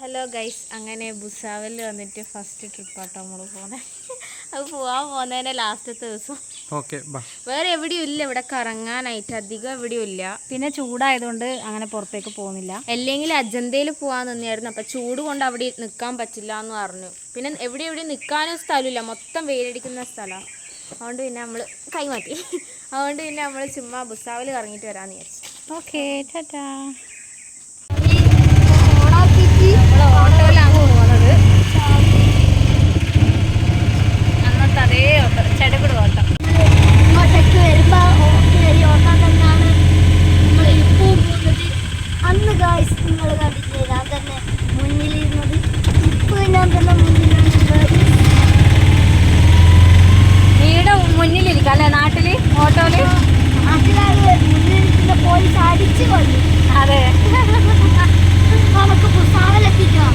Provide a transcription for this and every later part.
Hello guys അങ്ങനെ ബുസാവൽ വന്നിട്ട് first ട്രിപ്പാട്ടോ നമ്മൾ പോകുന്നത് അത് പോവാൻ പോകുന്നതിന്റെ ലാസ്റ്റത്തെ ദിവസം. ഓക്കെ വേറെ എവിടെയും ഇല്ല. ഇവിടെ കറങ്ങാനായിട്ട് അധികം എവിടെയും ഇല്ല. പിന്നെ ചൂടായതുകൊണ്ട് അങ്ങനെ പുറത്തേക്ക് പോകുന്നില്ല. അല്ലെങ്കിൽ അജന്തയിൽ പോകാൻ നിന്നായിരുന്നു. അപ്പം ചൂട് കൊണ്ട് അവിടെ നിൽക്കാൻ പറ്റില്ല എന്ന് പറഞ്ഞു. പിന്നെ എവിടെ എവിടെ നിൽക്കാനും സ്ഥലമില്ല. മൊത്തം വെയിലടിക്കുന്ന സ്ഥലമാണ് അതുകൊണ്ട് പിന്നെ നമ്മൾ കൈമാറ്റി. അതുകൊണ്ട് പിന്നെ നമ്മൾ ചുമ്മാ ബുസാവൽ കറങ്ങിയിട്ട് വരാമെന്ന് വിചാരിച്ചു. ഓക്കെ ടാറ്റാ ഓട്ടോയിലാണ് പോകുന്നത് അന്നത്തെ അതേ ഓട്ടം ഇങ്ങോട്ടേക്ക് വരുമ്പോ കയറി ഓട്ടാൻ തന്നെയാണ് നമ്മൾ ഇപ്പോൾ പോകുന്നത് അന്ന് ഗായ്സ് നിങ്ങൾ കണ്ടിട്ടില്ലേ ഞാൻ തന്നെ മുന്നിലിരുന്നത് ഇപ്പോൾ ഞാൻ തന്നെ മുന്നിലുള്ളത് വീട് മുന്നിലിരിക്കാം അല്ലേ നാട്ടിൽ ഓട്ടോയിൽ നാട്ടിലാകെ മുന്നിലിരിക്കുന്ന പോലീസ് അടിച്ചു കൊല്ലു അതെ നമുക്ക് പുസ്തകത്തിക്കാം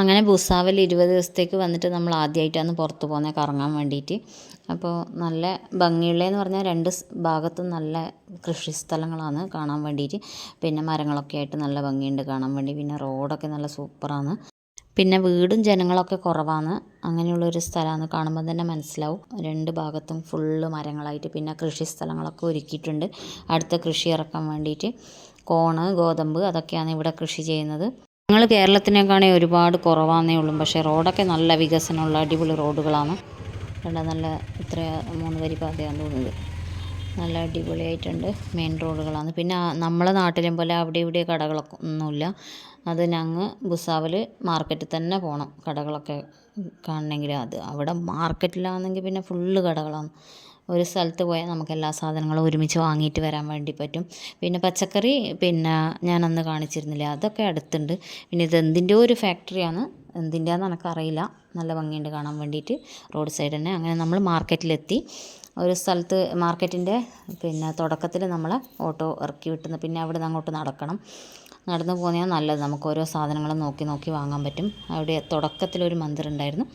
അങ്ങനെ ബുസാവൽ ഇരുപത് ദിവസത്തേക്ക് വന്നിട്ട് നമ്മൾ ആദ്യമായിട്ടാണ് പുറത്ത് പോകുന്നത് കറങ്ങാൻ വേണ്ടിയിട്ട്. അപ്പോൾ നല്ല ഭംഗിയുള്ളതെന്ന് പറഞ്ഞാൽ രണ്ട് ഭാഗത്തും നല്ല കൃഷി സ്ഥലങ്ങളാണ് കാണാൻ വേണ്ടിയിട്ട്. പിന്നെ മരങ്ങളൊക്കെ ആയിട്ട് നല്ല ഭംഗിയുണ്ട് കാണാൻ വേണ്ടി. പിന്നെ റോഡൊക്കെ നല്ല സൂപ്പറാണ്. പിന്നെ വീടും ജനങ്ങളൊക്കെ കുറവാണ്. അങ്ങനെയുള്ളൊരു സ്ഥലമാണ് കാണുമ്പോൾ തന്നെ മനസ്സിലാവും. രണ്ട് ഭാഗത്തും ഫുള്ള് മരങ്ങളായിട്ട് പിന്നെ കൃഷി സ്ഥലങ്ങളൊക്കെ ഒരുക്കിയിട്ടുണ്ട്. അടുത്ത കൃഷി ഇറക്കാൻ വേണ്ടിയിട്ട് കോണ് ഗോതമ്പ് അതൊക്കെയാണ് ഇവിടെ കൃഷി ചെയ്യുന്നത്. ഞങ്ങൾ കേരളത്തിനേക്കാണെങ്കിൽ ഒരുപാട് കുറവാന്നേ ഉള്ളൂ. പക്ഷേ റോഡൊക്കെ നല്ല വികസനമുള്ള അടിപൊളി റോഡുകളാണ്. കണ്ട നല്ല ഇത്ര മൂന്ന് വരി പാതയാണെന്ന് തോന്നുന്നത്. നല്ല അടിപൊളിയായിട്ടുണ്ട് മെയിൻ റോഡുകളാണ്. പിന്നെ നമ്മളെ നാട്ടിലെ പോലെ അവിടെ ഇവിടെ കടകളൊക്കെ ഒന്നുമില്ല. അത് ഞങ്ങൾ ബുസാവൽ മാർക്കറ്റിൽ തന്നെ പോകണം കടകളൊക്കെ കാണണമെങ്കിൽ അത്. അവിടെ മാർക്കറ്റിലാണെങ്കിൽ പിന്നെ ഫുള്ള് കടകളാണ്. ഒരു സ്ഥലത്ത് പോയാൽ നമുക്ക് എല്ലാ സാധനങ്ങളും ഒരുമിച്ച് വാങ്ങിയിട്ട് വരാൻ വേണ്ടി പറ്റും. പിന്നെ പച്ചക്കറി പിന്നെ ഞാൻ അന്ന് കാണിച്ചിരുന്നില്ല അതൊക്കെ അടുത്തുണ്ട്. പിന്നെ ഇത് എന്തിന്റെ ഒരു ഫാക്ടറിയാണ്. എന്തിന്റെയാന്ന് എനിക്കറിയില്ല. നല്ല ഭംഗിയുണ്ട് കാണാൻ വേണ്ടിയിട്ട്. റോഡ് സൈഡ് തന്നെ. അങ്ങനെ നമ്മൾ മാർക്കറ്റിലെത്തി. ഒരു സ്ഥലത്ത് മാർക്കറ്റിന്റെ പിന്നെ തുടക്കത്തിൽ നമ്മൾ ഓട്ടോ ഇറക്കി വിട്ടുന്ന പിന്നെ അവിടെ നിന്ന് അങ്ങോട്ട് നടക്കണം. നടന്നു പോകുന്നതാണ് നല്ലത്. നമുക്ക് ഓരോ സാധനങ്ങളും നോക്കി നോക്കി വാങ്ങാൻ പറ്റും. അവിടെ തുടക്കത്തിലൊരു മന്ദിർ ഉണ്ടായിരുന്നു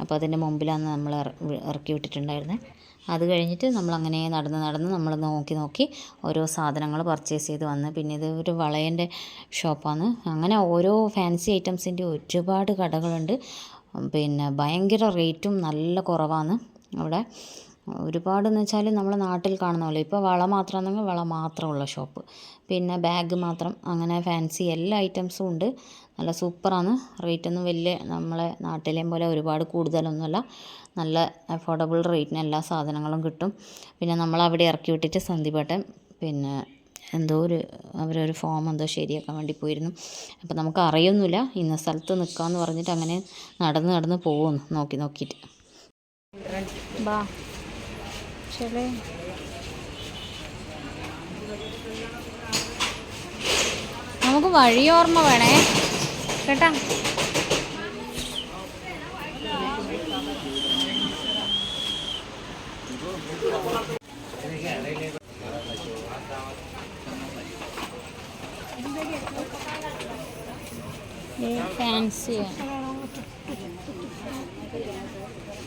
അപ്പോൾ അതിന്റെ മുമ്പിലാണ് നമ്മൾ ഇറക്കി വിട്ടിട്ടുണ്ടായിരുന്നത് അത് കഴിഞ്ഞിട്ട് നമ്മൾ അങ്ങനെ നടന്ന് നടന്ന് നമ്മൾ നോക്കി നോക്കി ഓരോ സാധനങ്ങൾ പർച്ചേസ് ചെയ്ത് വന്ന്. പിന്നെ ഇത് ഒരു വളയന്റെ ഷോപ്പാണ് അങ്ങനെ ഓരോ ഫാൻസി ഐറ്റംസിന്റെ ഒരുപാട് കടകളുണ്ട്. പിന്നെ ഭയങ്കര റേറ്റും നല്ല കുറവാണ് അവിടെ. ഒരുപാടെന്ന് വെച്ചാൽ നമ്മൾ നാട്ടിൽ കാണുന്ന പോലെ ഇപ്പോൾ വള മാത്രമാണെങ്കിൽ വള മാത്രമുള്ള ഷോപ്പ്. പിന്നെ ബാഗ് മാത്രം അങ്ങനെ ഫാൻസി എല്ലാ ഐറ്റംസും ഉണ്ട്. നല്ല സൂപ്പറാണ്. റേറ്റൊന്നും വലിയ നമ്മളെ നാട്ടിലെയും പോലെ ഒരുപാട് കൂടുതലൊന്നുമല്ല. നല്ല അഫോർഡബിൾ റേറ്റിന് എല്ലാ സാധനങ്ങളും കിട്ടും. പിന്നെ നമ്മൾ അവിടെ ഇറക്കി വിട്ടിട്ട് സന്ദീപേട്ടൻ പിന്നെ എന്തോ ഒരു അവരൊരു ഫോം എന്തോ ശരിയാക്കാൻ വേണ്ടി പോയിരുന്നു. അപ്പോൾ നമുക്ക് അറിയൊന്നുമില്ല. ഇന്ന സ്ഥലത്ത് നിൽക്കാമെന്ന് പറഞ്ഞിട്ട് അങ്ങനെ നടന്ന് നടന്ന് പോകുന്നു. നോക്കി നോക്കിയിട്ട്. ബാ. ശരി നമുക്ക് വഴി ഓർമ്മ വേണേ. കേട്ടാ? ഫാൻസി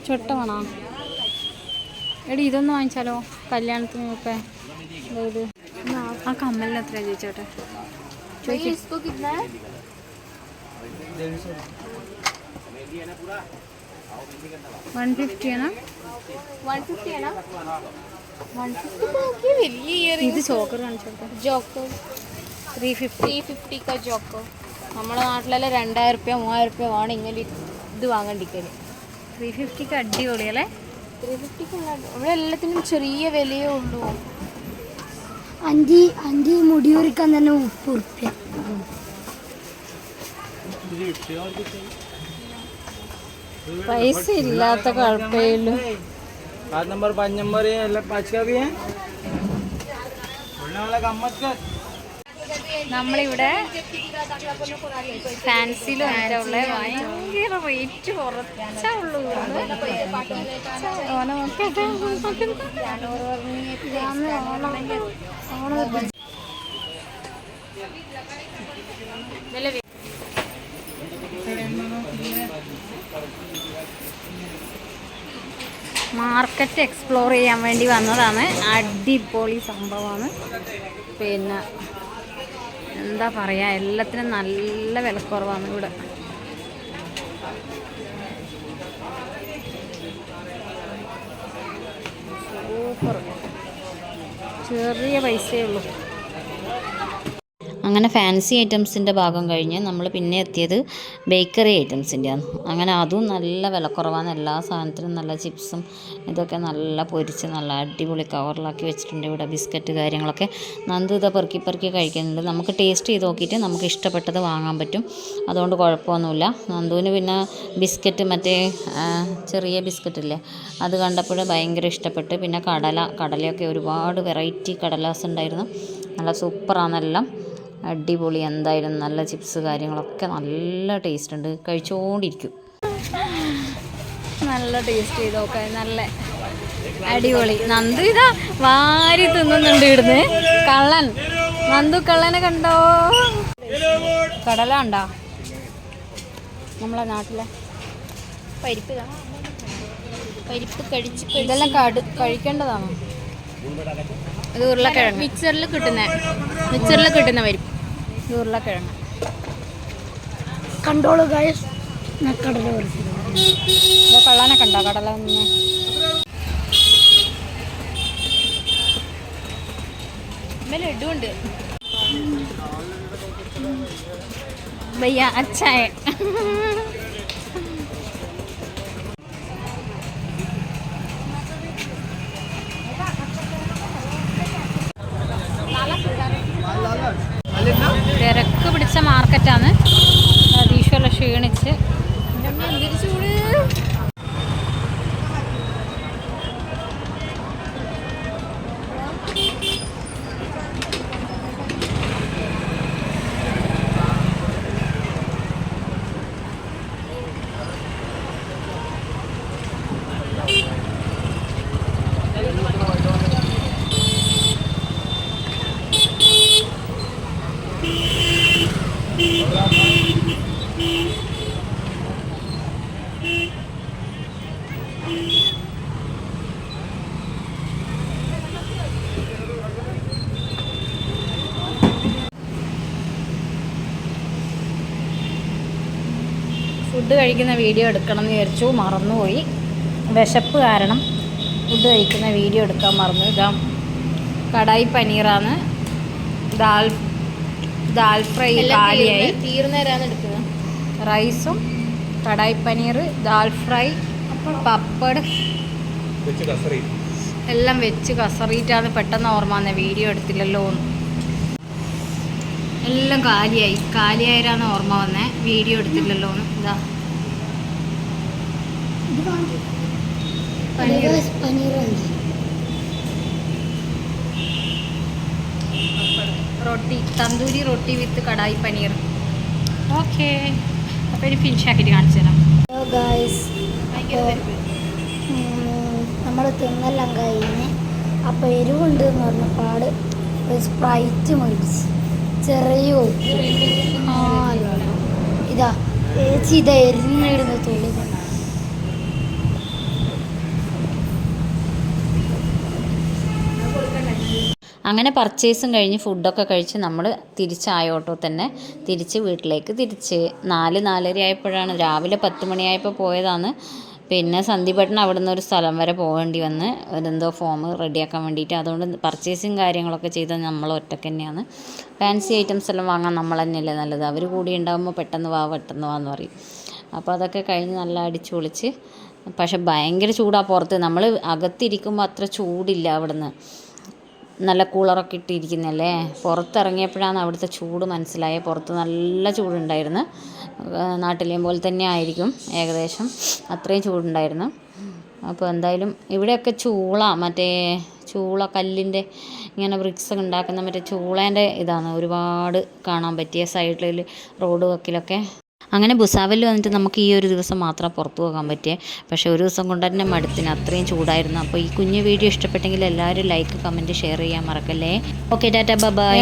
ചുട്ട വേണോ? എടി ഇതൊന്ന് വാങ്ങിച്ചാലോ? കല്യാണത്തിന് ഒക്കെ. ആ കമ്മലിന് എത്ര ചോദിച്ചോട്ടെ? വൺ ഫിഫ്റ്റി ഇത് ജോക്കർ ജോക്കർ നമ്മുടെ നാട്ടിലെല്ലാം രണ്ടായിരം റുപ്യ മൂവായിരം റുപ്യ വേണം ഇങ്ങനെ ഇത് വാങ്ങണ്ടിക്കൽ ത്രീ ഫിഫ്റ്റിക്ക് അടിപൊളിയല്ലേ ത്രീ ഫിഫ്റ്റിക്ക് ഇവിടെ എല്ലാത്തിനും ചെറിയ വിലയേ ഉള്ളൂ അഞ്ചി അഞ്ചി മുടിയൂറിക്കാൻ തന്നെ മുപ്പത് ഉറുപ്പ്യ പൈസ ഇല്ലാത്ത കുഴപ്പമില്ല पाँच नंबर पाँच नंबर ये अलग पाँच का भी है बोलने वाला काम मत कर നമ്മളിവിടെ ഫാൻസിയിൽ വന്നിട്ടുള്ള ഭയങ്കര റേറ്റ് കുറച്ചാ ഉള്ളൂ മാർക്കറ്റ് എക്സ്പ്ലോർ ചെയ്യാൻ വേണ്ടി വന്നതാണ്. അടിപൊളി സംഭവമാണ്. പിന്നെ എന്താ പറയാ എല്ലാത്തിനും നല്ല വിലക്കുറവാണ് ഇവിടെ. സൂപ്പർ. ചെറിയ പൈസയേ ഉള്ളൂ. അങ്ങനെ ഫാൻസി ഐറ്റംസിന്റെ ഭാഗം കഴിഞ്ഞ് നമ്മൾ പിന്നെ എത്തിയത് ബേക്കറി ഐറ്റംസിന്റെയാണ് അങ്ങനെ അതും നല്ല വിലക്കുറവാണ്. എല്ലാ സാധനത്തിനും നല്ല ചിപ്സും ഇതൊക്കെ നല്ല പൊരിച്ച് നല്ല അടിപൊളി കവറിലാക്കി വെച്ചിട്ടുണ്ട് ഇവിടെ ബിസ്ക്കറ്റ് കാര്യങ്ങളൊക്കെ. നന്ദു ഇതാ പെറുക്കി പെറുക്കി കഴിക്കുന്നുണ്ട്. നമുക്ക് ടേസ്റ്റ് ചെയ്ത് നോക്കിയിട്ട് നമുക്ക് ഇഷ്ടപ്പെട്ടത് വാങ്ങാൻ പറ്റും. അതുകൊണ്ട് കുഴപ്പമൊന്നുമില്ല. നന്ദുവിന് പിന്നെ ബിസ്ക്കറ്റ് മറ്റേ ചെറിയ ബിസ്ക്കറ്റില്ലേ അത് കണ്ടപ്പോൾ ഭയങ്കര ഇഷ്ടപ്പെട്ട്. പിന്നെ കടല കടലയൊക്കെ ഒരുപാട് വെറൈറ്റി കടലാസ് ഉണ്ടായിരുന്നു നല്ല സൂപ്പറാണെല്ലാം അടിപൊളി. എന്തായാലും നല്ല ചിപ്സ് കാര്യങ്ങളൊക്കെ നല്ല ടേസ്റ്റ് ഉണ്ട്. കഴിച്ചുകൊണ്ടിരിക്കും നല്ല ടേസ്റ്റ് ചെയ്ത്. നോക്കാൻ നല്ല അടിപൊളി. നന്ദു ഇതാ വാരി തിന്നുന്നുണ്ട് ഇവിടുന്ന്. കള്ളൻ. നന്ദു കള്ളനെ കണ്ടോ? കടല ഉണ്ടോ നമ്മളെ നാട്ടിലെ പരിപ്പ്. പരിപ്പ് കഴിച്ച് ഇതെല്ലാം കഴിക്കേണ്ടതാണോ? ഇത് ഉരുളക്കിഴങ്ങ്. മിക്സറിൽ കിട്ടുന്ന മിക്സറിൽ കിട്ടുന്ന പരിപ്പ്. ഇത് ഉരുളക്കിഴങ്ങ്. കണ്ടോളൂ ഗൈസ് കടല കുറച്ച് ഇത് കള്ളനെ കണ്ടോ? കടല ഒന്ന് ലഡു ഉണ്ട് ഭയ്യ അച്ചായ മാർക്കറ്റാണ് ഈശോല ക്ഷീണിച്ച്. ഫുഡ് കഴിക്കുന്ന വീഡിയോ എടുക്കണം എന്ന് വിചാരിച്ചു മറന്നുപോയി. വിശപ്പ് കാരണം ഫുഡ് കഴിക്കുന്ന വീഡിയോ എടുക്കാൻ മറന്നു. ഇതാ കടായി പനീറാണ്. ദാൽ ദാൽ ഫ്രൈ കാലിയായി. തീർന്നേരാണ് എടുക്കുന്നത്. റൈസും കടായി പനീർ ദാൽ ഫ്രൈ പപ്പട്. എല്ലാം വെച്ച് കസറിയിട്ടാണ് പെട്ടെന്ന് ഓർമ്മ വന്നത് വീഡിയോ എടുത്തില്ലല്ലോ എന്ന്. എല്ലാം കാലിയായി. കാലിയായിരാന്ന് ഓർമ്മ വന്നേ. വീഡിയോ എടുത്തില്ലല്ലോ എന്ന്. ഇതാ. പനീർ പനീറുണ്ട് റൊട്ടി തന്തൂരി റൊട്ടി വിത്ത് കടായി പനീർ. ഓക്കെ. അപ്പോൾ ഇനി ഫിനിഷ് ആക്കിയിട്ട് കാണിച്ചു തരാം. ഹലോ ഗായ്സ് നമ്മൾ തിന്നെല്ലാം കഴിഞ്ഞ് അപ്പോൾ എരിവുണ്ട് എന്ന് പറഞ്ഞ പാട് ഒരു സ്പ്രൈറ്റ് മേടിച്ച്. ചെറിയ. ഇതാ. ചേച്ചി ഇതാ എരിഞ്ഞിടുന്ന തുള്ളി അങ്ങനെ പർച്ചേസും കഴിഞ്ഞ് ഫുഡൊക്കെ കഴിച്ച് നമ്മൾ തിരിച്ച് ആ ഓട്ടോ തന്നെ തിരിച്ച് വീട്ടിലേക്ക് തിരിച്ച്. നാല് നാലര ആയപ്പോഴാണ്. രാവിലെ പത്ത് മണിയായപ്പോൾ പോയതാണ്. പിന്നെ സന്ധിപട്ടണം അവിടെ നിന്ന് ഒരു സ്ഥലം വരെ പോകേണ്ടി വന്ന് എന്തോ ഫോം റെഡിയാക്കാൻ വേണ്ടിയിട്ട്. അതുകൊണ്ട് പർച്ചേസും കാര്യങ്ങളൊക്കെ ചെയ്തത് നമ്മൾ ഒറ്റയ്ക്ക് തന്നെയാണ്. ഫാൻസി ഐറ്റംസ് എല്ലാം വാങ്ങാൻ നമ്മൾ തന്നെയല്ലേ നല്ലത്. അവർ കൂടി ഉണ്ടാകുമ്പോൾ പെട്ടെന്ന് വാ പെട്ടെന്ന് വാ എന്ന് പറയും. അപ്പോൾ അതൊക്കെ കഴിഞ്ഞ് നല്ല അടിച്ചു പൊളിച്ച്. പക്ഷെ ഭയങ്കര ചൂടാണ് പുറത്ത്. നമ്മൾ അകത്തിരിക്കുമ്പോൾ അത്ര ചൂടില്ല അവിടുന്ന്. നല്ല കൂളറൊക്കെ ഇട്ടിരിക്കുന്നല്ലേ? പുറത്തിറങ്ങിയപ്പോഴാണ് അവിടുത്തെ ചൂട് മനസ്സിലായത്. പുറത്ത് നല്ല ചൂടുണ്ടായിരുന്നു. നാട്ടിലെയും പോലെ തന്നെ ആയിരിക്കും ഏകദേശം. അത്രയും ചൂടുണ്ടായിരുന്നു. അപ്പോൾ എന്തായാലും ഇവിടെയൊക്കെ ചൂള മറ്റേ ചൂള കല്ലിന്റെ ഇങ്ങനെ ഒക്കെ ഉണ്ടാക്കുന്ന മറ്റേ ചൂളേന്റെ ഇതാണ്. ഒരുപാട് കാണാൻ പറ്റിയ സൈഡിൽ റോഡ് വക്കിലൊക്കെ അങ്ങനെ ബുസാവിൽ വന്നിട്ട് നമുക്ക് ഈ ഒരു ദിവസം മാത്രം പുറത്തു പോകാൻ പറ്റിയേ. പക്ഷേ ഒരു ദിവസം കൊണ്ട് തന്നെ മടുത്തിന്. അത്രയും ചൂടായിരുന്നു. അപ്പോൾ ഈ കുഞ്ഞു വീഡിയോ ഇഷ്ടപ്പെട്ടെങ്കിൽ എല്ലാവരും ലൈക്ക് കമന്റ് ഷെയർ ചെയ്യാൻ മറക്കല്ലേ. Okay Tata by